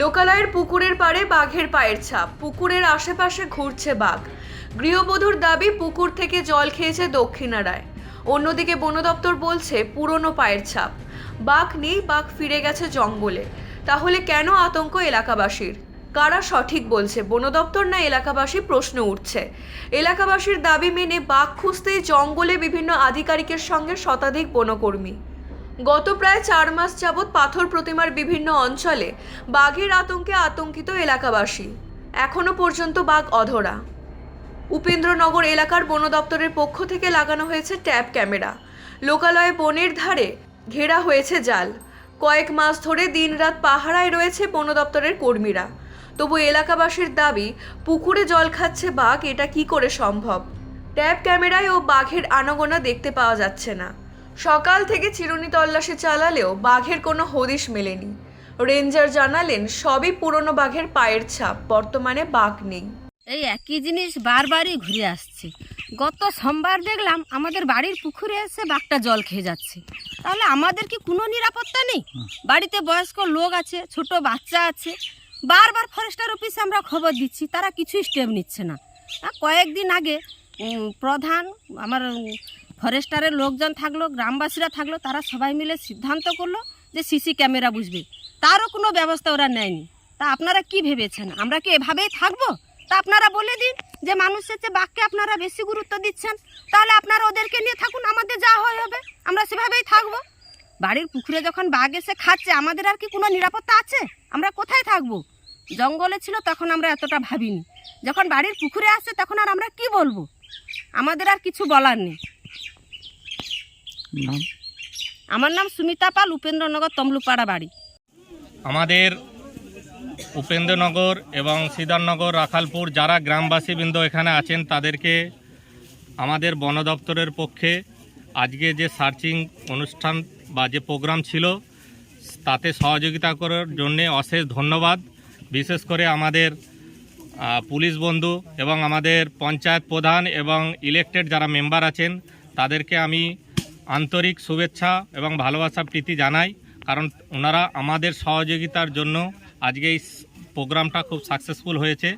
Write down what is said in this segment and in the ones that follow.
লোকালয়ের পুকুরের পাড়ে বাঘের পায়ের ছাপ। পুকুরের আশেপাশে ঘুরছে বাঘ। গৃহবধূর দাবি, পুকুর থেকে জল খেয়েছে দক্ষিণারায় অন্যদিকে বন দপ্তর বলছে, পুরনো পায়ের ছাপ। বাঘ নেই, বাঘ ফিরে গেছে জঙ্গলে। তাহলে কেন আতঙ্ক এলাকাবাসীর? কারা সঠিক বলছে? বন দপ্তর না এলাকাবাসী প্রশ্ন উঠছে। এলাকাবাসীর দাবি মেনে বাঘ খুঁজতেই জঙ্গলে বিভিন্ন আধিকারিকের সঙ্গে শতাধিক বনকর্মী। গত প্রায় চার মাস যাবৎ পাথর প্রতিমার বিভিন্ন অঞ্চলে বাঘের আতঙ্কে আতঙ্কিত এলাকাবাসী। এখনও পর্যন্ত বাঘ অধরা। উপেন্দ্রনগর এলাকার বন দপ্তরের পক্ষ থেকে লাগানো হয়েছে ট্যাব ক্যামেরা। লোকালয়ে বনের ধারে ঘেরা হয়েছে জাল। কয়েক মাস ধরে দিনরাত পাহারায় রয়েছে বন দপ্তরের কর্মীরা। তবু এলাকাবাসীর দাবি, পুকুরে জল খাচ্ছে বাঘ, এটা কি করে সম্ভব? ট্যাব ক্যামেরায় ও বাঘের আনাগোনা দেখতে পাওয়া যাচ্ছে না। সকাল থেকে চিরুনি তল্লাশি চালালেও বাঘের কোনো হদিশ মেলেনি। রেঞ্জার জানালেন, সবই পুরনো বাঘের পায়ের ছাপ, বর্তমানে বাঘ নেই। এই একই জিনিস বারবারই ঘুরে আসছে। গত সোমবার দেখলাম আমাদের বাড়ির পুকুরে এসে বাঘটা জল খেয়ে যাচ্ছে। তাহলে আমাদের কি কোনো নিরাপত্তা নেই? বাড়িতে বয়স্ক লোক আছে, ছোট বাচ্চা আছে। বারবার ফরেস্টার অফিসে আমরা খবর দিচ্ছি, তারা কিছুই স্টেপ নিচ্ছে না। কয়েকদিন আগে প্রধান, আমার ফরেস্টারের লোকজন থাকল, গ্রামবাসীরা থাকল, তারা সবাই মিলে সিদ্ধান্ত করল যে সিসি ক্যামেরা বুঝবে। তারও কোনো ব্যবস্থা ওরা নেয়নি। তা আপনারা কি ভেবেছেন? আমরা কি এভাবেই থাকব? তা আপনারা বলে দিন যে মানুষের চেয়ে বাঘকে আপনারা বেশি গুরুত্ব দিচ্ছেন। তাহলে আপনারা ওদেরকে নিয়ে থাকুন, আমাদের যা হয় হবে, আমরা সেভাবেই থাকব। বাড়ির পুকুরে যখন বাঘ এসে খাচ্ছে, আমাদের আর কি কোনো নিরাপত্তা আছে? আমরা কোথায় থাকব? জঙ্গলে ছিল তখন আমরা এতটা ভাবিনি। যখন বাড়ির পুকুরে আসছে তখন আর আমরা কি বলব? আমাদের আর কিছু বলার নেই। নাম? আমার নাম সুমিতা পাল উপেন্দ্রনগর তমলুপাড়া বাড়ি। আমাদের উপেন্দ্রনগর এবং সিদ্ধারনগর রাখালপুর যারা গ্রামবাসীবৃন্দ এখানে আছেন তাদেরকে আমাদের বন দপ্তরের পক্ষে আজকে যে সার্চিং অনুষ্ঠান বা যে প্রোগ্রাম ছিল তাতে সহযোগিতা করার জন্যে অশেষ ধন্যবাদ। বিশেষ করে আমাদের পুলিশ বন্ধু এবং আমাদের পঞ্চায়েত প্রধান এবং ইলেকটেড যারা মেম্বার আছেন তাদেরকে আমি আন্তরিক শুভেচ্ছা এবং ভালোবাসা প্রীতি জানাই, কারণ ওনারা আমাদের সহযোগিতার জন্য আজকে এই প্রোগ্রামটা খুব সাকসেসফুল হয়েছে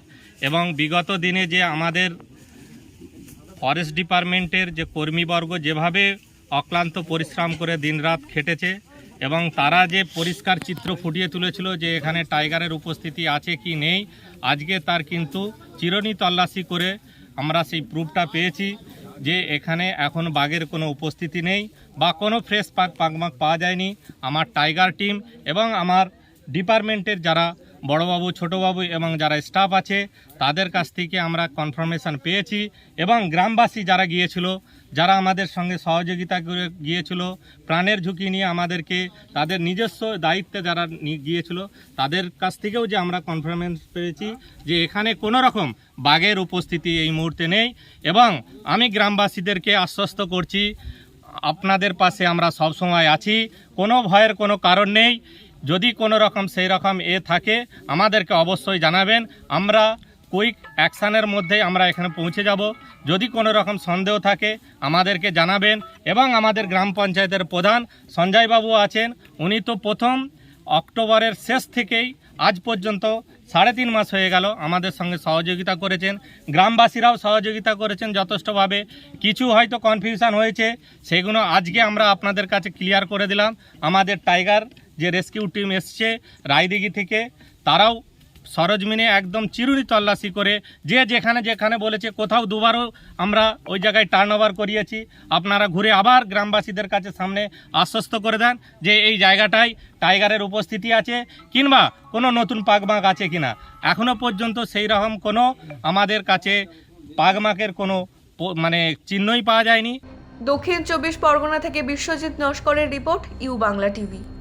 এবং বিগত দিনে যে আমাদের ফরেস্ট ডিপার্টমেন্টের যে কর্মীবর্গ যেভাবে অক্লান্ত পরিশ্রম করে দিনরাত খেটেছে এবং তারা যে পরিষ্কার চিত্র ফুটিয়ে তুলেছিল যে এখানে টাইগারের উপস্থিতি আছে কি নেই, আজকে তার কিন্তু চিরনি তল্লাশি করে আমরা সেই প্রুফটা পেয়েছি। যে এখানে এখন বাঘের কোনো উপস্থিতি নেই বা কোনো ফ্রেশ পাক পাকমাক পাওয়া যায়নি। আমার টাইগার টিম এবং আমার ডিপার্টমেন্টের যারা বড়বাবু, ছোটোবাবু এবং যারা স্টাফ আছে, তাদের কাছ থেকে আমরা কনফার্মেশন পেয়েছি এবং গ্রামবাসী যারা গিয়েছিল, যারা আমাদের সঙ্গে সহযোগিতা করে গিয়েছিল, প্রাণের ঝুঁকি নিয়ে আমাদেরকে, তাদের নিজস্ব দায়িত্বে যারা গিয়েছিল, তাদের কাছ থেকেও যে আমরা কনফার্মেন্স পেয়েছি যে এখানে কোনো রকম বাঘের উপস্থিতি এই মুহূর্তে নেই এবং আমি গ্রামবাসীদেরকে আশ্বস্ত করছি, আপনাদের পাশে আমরা সবসময় আছি, কোনো ভয়ের কোনো কারণ নেই। যদি কোনো রকম সেই রকম এ থাকে, আমাদেরকে অবশ্যই জানাবেন। আমরা কুইক অ্যাকশানের মধ্যে আমরা এখানে পৌঁছে যাব। যদি কোনো রকম সন্দেহ থাকে, আমাদেরকে জানাবেন এবং আমাদের গ্রাম পঞ্চায়েতের প্রধান সঞ্জয়বাবু আছেন, উনি তো প্রথম অক্টোবরের শেষ থেকেই আজ পর্যন্ত সাড়ে তিন মাস হয়ে গেল আমাদের সঙ্গে সহযোগিতা করেছেন। গ্রামবাসীরাও সহযোগিতা করেছেন যথেষ্টভাবে। কিছু হয়তো কনফিউশন হয়েছে, সেগুলো আজকে আমরা আপনাদের কাছে ক্লিয়ার করে দিলাম। আমাদের টাইগার যে রেস্কিউ টিম এসছে রায়দিঘি থেকে, তারাও সরজমিনে একদম চিরুনি তল্লাশি করে, যে যেখানে যেখানে বলেছে কোথাও দুবারও আমরা ওই জায়গায় টার্ন করিয়েছি, আপনারা ঘুরে আবার গ্রামবাসীদের কাছে সামনে আশ্বস্ত করে দেন যে এই জায়গাটায় টাইগারের উপস্থিতি আছে, কিংবা কোনো নতুন পাগমাক আছে কিনা। এখনও পর্যন্ত সেই রকম কোনো আমাদের কাছে পাগমাকের কোনো মানে চিহ্নই পাওয়া যায়নি। দক্ষিণ চব্বিশ পরগনা থেকে Biswajit নস্করের report, U Bangla TV.